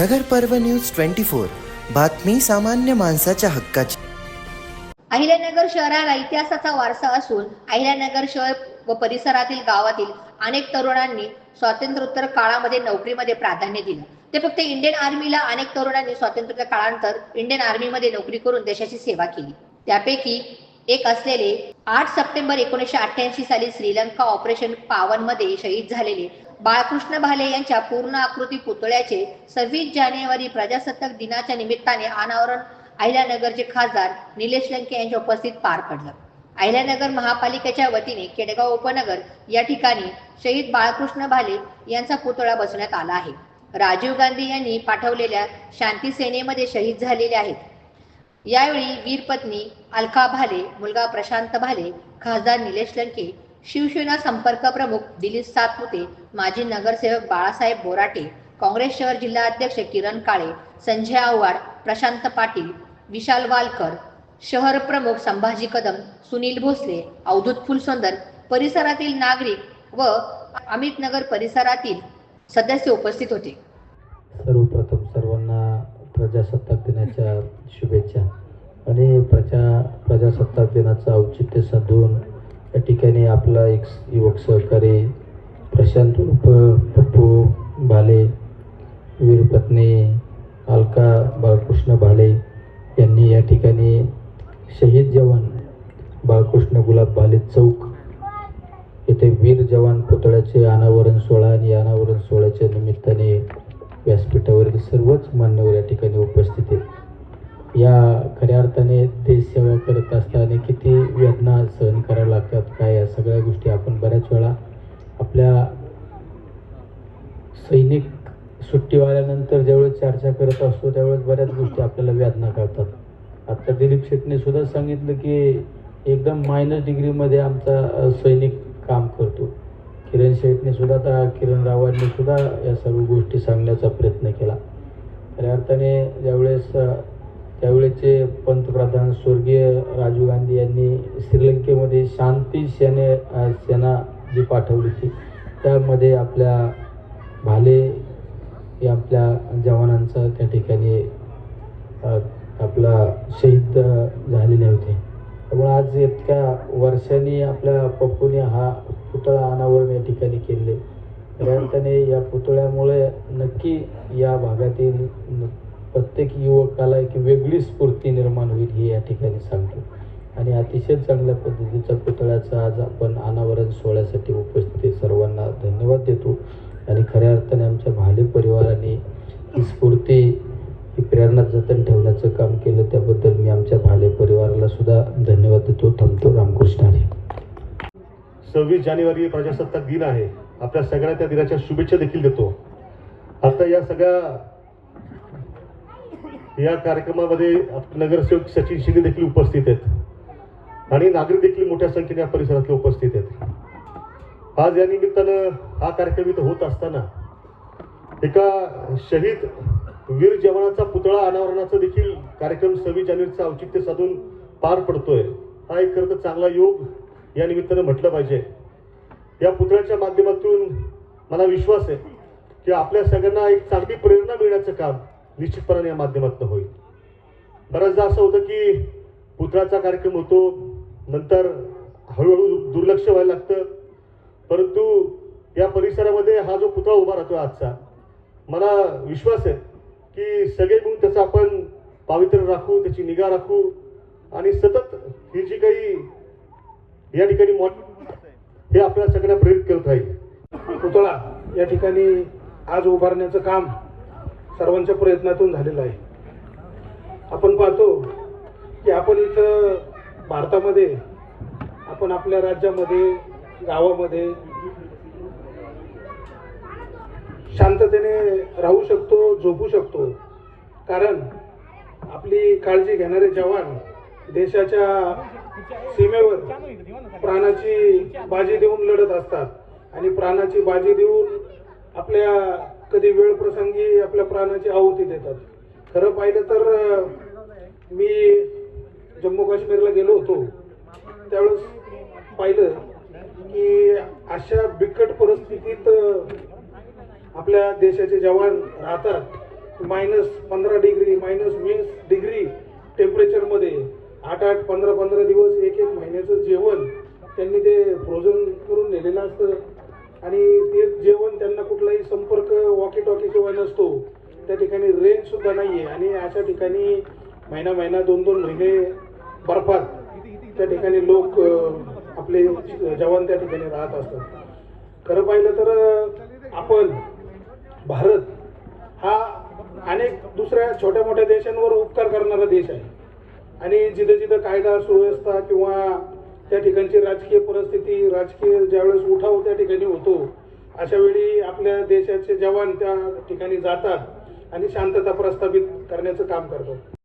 नगर पर्व news twenty four. बातमी सामान्य माणसाच्या हक्काची. अहिल्यानगर शहराला इतिहासाचा वारसा असून अहिल्यानगर शहर व परिसरातील गावातील अनेक तरुणांनी स्वातंत्र्योत्तर काळामध्ये नोकरीमध्ये प्राधान्य दिलं. ते फक्त इंडियन आर्मीला अनेक तरुणांनी स्वातंत्र्य काळानंतर इंडियन आर्मीमध्ये नोकरी करून देशाची सेवा केली. त्यापैकी एक असलेले आठ सप्टेंबर एकोणीसशे अठ्ठ्याऐंशी साली श्रीलंका ऑपरेशन पावनमध्ये शहीद झालेले बाळकृष्ण भाले यांच्या पूर्ण आकृती पुतळ्याचे सव्वीस जानेवारी प्रजासत्ताक दिनाच्या निमित्ताने अनावरण अहिल्यानगरचे खासदार निलेश लंके यांच्या उपस्थित पार पडलं. अहिल्यानगर महापालिकेच्या वतीने केडगाव उपनगर या ठिकाणी शहीद बाळकृष्ण भाले यांचा पुतळा बसवण्यात आला आहे. राजीव गांधी यांनी पाठवलेल्या शांती सेनेमध्ये शहीद झालेले आहेत. यावेळी वीरपत्नी अलका भाले मुलगा प्रशांत भाले खासदार निलेश लंके शिवसेना संपर्क प्रमुख दिलीप सातपुते माजी नगरसेवक बाळासाहेब बोराटे काँग्रेस शहर जिल्हा अध्यक्ष किरण काळे संजय आव्हाड प्रशांत पाटील विशाल वालकर शहर प्रमुख संभाजी कदम सुनील भोसले अवधूत फुलसुंदर परिसरातील नागरिक व अमित नगर परिसरातील सदस्य उपस्थित होते. सर्वप्रथम सर्वांना प्रजासत्ताक दिनाच्या शुभेच्छा आणि प्रजा प्रजासत्ताक दिनाचं औचित्य साधून या ठिकाणी आपला एक युवक सहकारी प्रशांत उप पप्पू भाले वीरपत्नी अलका बाळकृष्ण भाले यांनी या ठिकाणी शहीद जवान बाळकृष्ण गुलाब भाले चौक येथे वीर जवान पुतळ्याचे अनावरण सोहळा आणि अनावरण सोहळ्याच्या निमित्ताने व्यासपीठावरील सर्वच मान्यवर या ठिकाणी उपस्थित आहेत. या खऱ्या अर्थाने सगळ्या गोष्टी आपण बऱ्याच वेळा आपल्या सैनिक सुट्टीवाल्यानंतर ज्यावेळेस चर्चा करत असतो त्यावेळेस बऱ्याच गोष्टी आपल्याला वेदना करतात. आता दिलीप शेटने सुद्धा सांगितलं की एकदम मायनस डिग्रीमध्ये आमचा सैनिक काम करतो. किरण शेटने सुद्धा आता किरण रावांनी सुद्धा या सर्व गोष्टी सांगण्याचा प्रयत्न केला. खऱ्या अर्थाने ज्यावेळेस त्यावेळेचे पंतप्रधान स्वर्गीय राजीव गांधी यांनी श्रीलंकेमध्ये शांती सेने सेना जी पाठवली होती त्यामध्ये आपल्या भाले या आपल्या जवानांचा त्या ठिकाणी आपला शहीद झालेले होते. त्यामुळे आज इतक्या वर्षांनी आपल्या पप्पूने हा पुतळा अनावरण या ठिकाणी केले. त्याने या पुतळ्यामुळे नक्की या भागातील न- प्रत्येक युवकाला एक वेगळी स्फूर्ती निर्माण होईल हे या ठिकाणी सांगतो. आणि अतिशय चांगल्या पद्धतीचा पुतळ्याचा आज आपण अनावरण सोहळ्यासाठी उपस्थित सर्वांना धन्यवाद देतो. आणि खऱ्या अर्थाने आमच्या भाले परिवाराने ही स्फूर्ती ही प्रेरणा जतन ठेवण्याचं काम केलं. त्याबद्दल मी आमच्या भाले परिवाराला सुद्धा धन्यवाद देतो. थांबतो. रामकृष्ण हरी. सव्वीस जानेवारी प्रजासत्ताक दिन आहे. आपल्या सगळ्या त्या दिनाच्या शुभेच्छा देखील देतो. आता या सगळ्या या कार्यक्रमामध्ये आप- नगरसेवक सचिन शिंदे देखील उपस्थित आहेत. आणि नागरिक देखील मोठ्या संख्येने या परिसरातले उपस्थित आहेत. आज या निमित्तानं हा कार्यक्रम इथं होत असताना एका शहीद वीर जवानाचा पुतळा अनावरणाचा देखील कार्यक्रम सव्वीस जानेवारीचं औचित्य साधून पार पडतोय. हा एक खरं तर चांगला योग या निमित्तानं म्हटलं पाहिजे. या पुतळ्याच्या माध्यमातून मला विश्वास आहे की आपल्या सगळ्यांना एक चांगली प्रेरणा मिळण्याचं काम निश्चितपणाने या माध्यमातून होईल. बऱ्याचदा असं होतं की पुतळाचा कार्यक्रम होतो नंतर हळूहळू दुर्लक्ष व्हायला लागतं. परंतु या परिसरामध्ये हा जो पुतळा उभा राहतो आजचा मला विश्वास आहे की सगळे मिळून त्याचं आपण पावित्र्य राखू त्याची निगा राखू आणि सतत ही जी काही या ठिकाणी मॉड हे आपल्याला सगळ्यांना प्रेरित करत राहील. पुतळा या ठिकाणी आज उभारण्याचं काम सर्वांच्या प्रयत्नातून झालेला आहे. आपण पाहतो की आपण इथं भारतामध्ये आपण आपल्या राज्यामध्ये गावामध्ये शांततेने राहू शकतो झोपू शकतो. कारण आपली काळजी घेणारे जवान देशाच्या सीमेवर प्राणाची बाजी देऊन लढत असतात. आणि प्राणाची बाजी देऊन आपल्या कधी वेळ प्रसंगी आपल्या प्राणाची आहुती देतात. खरं पाहिलं तर मी जम्मू काश्मीरला गेलो होतो. त्यावेळेस पाहिलं की अशा बिकट परिस्थितीत आपल्या देशाचे जवान राहतात. मायनस पंधरा डिग्री मायनस वीस डिग्री टेम्परेचरमध्ये आठ आठ पंधरा पंधरा दिवस एक एक महिन्याचं जेवण त्यांनी ते फ्रोझन करून नेलेलं असतं. आणि ते जेवण त्यांना कुठलाही संपर्क वॉकी टॉकी शिवाय नसतो. त्या ठिकाणी रेंज सुद्धा नाही आहे आणि अशा ठिकाणी महिना महिना दोन दोन महिने बर्फात त्या ठिकाणी लोक आपले जवान त्या ठिकाणी राहत असतात. खरं पाहिलं तर आपण भारत हा अनेक दुसऱ्या छोट्या मोठ्या देशांवर उपकार करणारा देश आहे. आणि जिथं जिथं कायदा सुव्यवस्था किंवा त्या ठिकाणची राजकीय परिस्थिती राजकीय ज्यावेळेस उठाव त्या ठिकाणी होतो अशा वेळी आपल्या देशाचे जवान त्या ठिकाणी जातात आणि शांतता प्रस्थापित करण्याचं काम करतात.